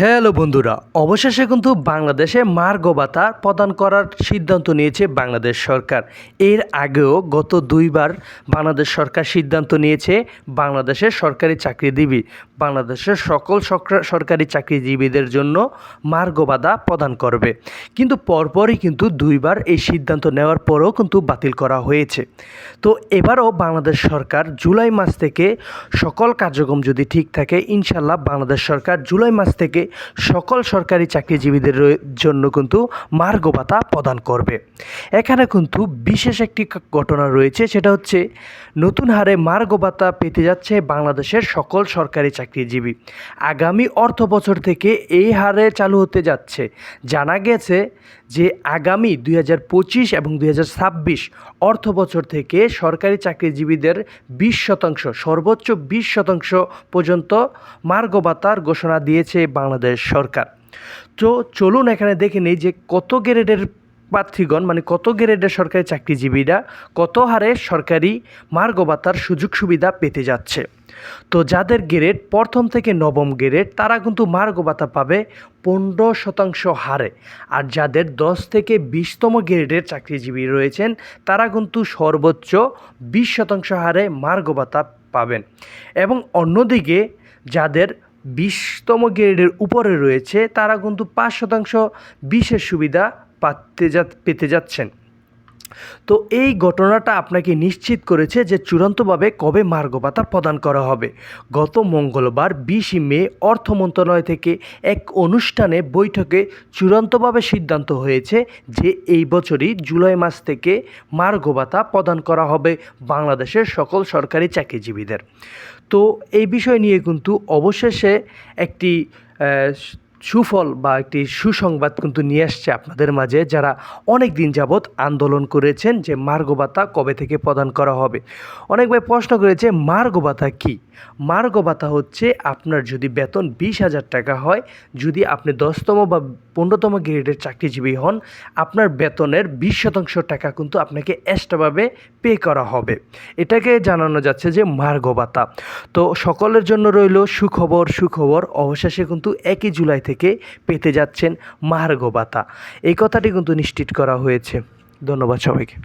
Hello বন্ধুরা, অবশেষে কিন্তু বাংলাদেশে মার্গ ভাতা প্রদান করার সিদ্ধান্ত নিয়েছে বাংলাদেশ সরকার। এর আগেও গত দুইবার বাংলাদেশ সরকার সিদ্ধান্ত নিয়েছে বাংলাদেশের সরকারি চাকরিজীবী, বাংলাদেশের সকল সরকারি চাকরিজীবীদের জন্য মার্গ ভাতা প্রদান করবে। কিন্তু পরপরই কিন্তু দুইবার এই সিদ্ধান্ত নেওয়ার পরেও কিন্তু বাতিল করা হয়েছে। তো এবারও বাংলাদেশ সরকার জুলাই মাস থেকে সকল কার্যক্রম যদি ঠিক থাকে, ইনশাল্লাহ বাংলাদেশ সরকার জুলাই মাস থেকে সকল সরকারি চাকরিজীবীদের জন্য কিন্তু মার্গ প্রদান করবে। এখানে কিন্তু বিশেষ একটি ঘটনা রয়েছে, সেটা হচ্ছে নতুন হারে মার্গ ভাতা পেতে যাচ্ছে বাংলাদেশের সকল সরকারি চাকরিজীবী। আগামী অর্থ বছর থেকে এই হারে চালু হতে যাচ্ছে। জানা গেছে যে আগামী দুই হাজার পঁচিশ এবং দুই হাজার ছাব্বিশ অর্থ বছর থেকে সরকারি চাকরিজীবীদের বিশ শতাংশ, সর্বোচ্চ বিশ শতাংশ পর্যন্ত মার্গ ভাতার ঘোষণা দিয়েছে বাংলাদেশ সরকার। তো চলুন এখানে দেখে নিই যে কত গ্রেডের প্রার্থীগণ মানে কত গ্রেডের সরকারি চাকরিজীবীরা কত হারে সরকারি মার্গ ভাতার সুযোগ সুবিধা পেতে যাচ্ছে। তো যাদের গ্রেড প্রথম থেকে নবম গ্রেড, তারা কিন্তু মার্গ ভাতা পাবে পনেরো শতাংশ হারে। আর যাদের দশ থেকে বিশতম গ্রেডের চাকরিজীবী রয়েছেন, তারা কিন্তু সর্বোচ্চ বিশ শতাংশ হারে মার্গ ভাতা পাবেন। এবং অন্যদিকে যাদের বিশতম গ্রেডের উপরে রয়েছে তারা কিন্তু পাঁচ শতাংশ বিশেষ সুবিধা পাতে যা পেতে যাচ্ছেন। তো এই ঘটনাটা আপনাকে নিশ্চিত করেছে যে চূড়ান্তভাবে কবে মার্গ ভাতা প্রদান করা হবে। গত মঙ্গলবার বিশে মে অর্থ মন্ত্রণালয় থেকে এক অনুষ্ঠানে বৈঠকে চূড়ান্তভাবে সিদ্ধান্ত হয়েছে যে এই বছরই জুলাই মাস থেকে মার্গ ভাতা প্রদান করা হবে বাংলাদেশের সকল সরকারি চাকরিজীবীদের। তো এই বিষয় নিয়ে কিন্তু অবশেষে একটি সুফল বা একটি সুসংবাদ কিন্তু নিয়ে আসছে আপনাদের মাঝে, যারা অনেক দিন যাবৎ আন্দোলন করেছেন যে মার্গ ভাতা কবে থেকে প্রদান করা হবে। অনেক ভাই প্রশ্ন করেছে মার্গ ভাতা কী? মার্গ ভাতা হচ্ছে আপনার যদি বেতন বিশ হাজার টাকা হয়, যদি আপনি দশতম বা পনেরোতম গ্রেডের চাকরিজীবী হন, আপনার বেতনের বিশ শতাংশ টাকা কিন্তু আপনাকে এক্সট্রাভাবে পে করা হবে। এটাকে জানানো যাচ্ছে যে মার্গ ভাতা তো সকলের জন্য রইল সুখবর সুখবর। অবশেষে কিন্তু একই জুলাই থেকে পেতে যাচ্ছেন মার্গ ভাতা এই কথাটি কিন্তু নিশ্চিত করা হয়েছে। ধন্যবাদ সবাইকে।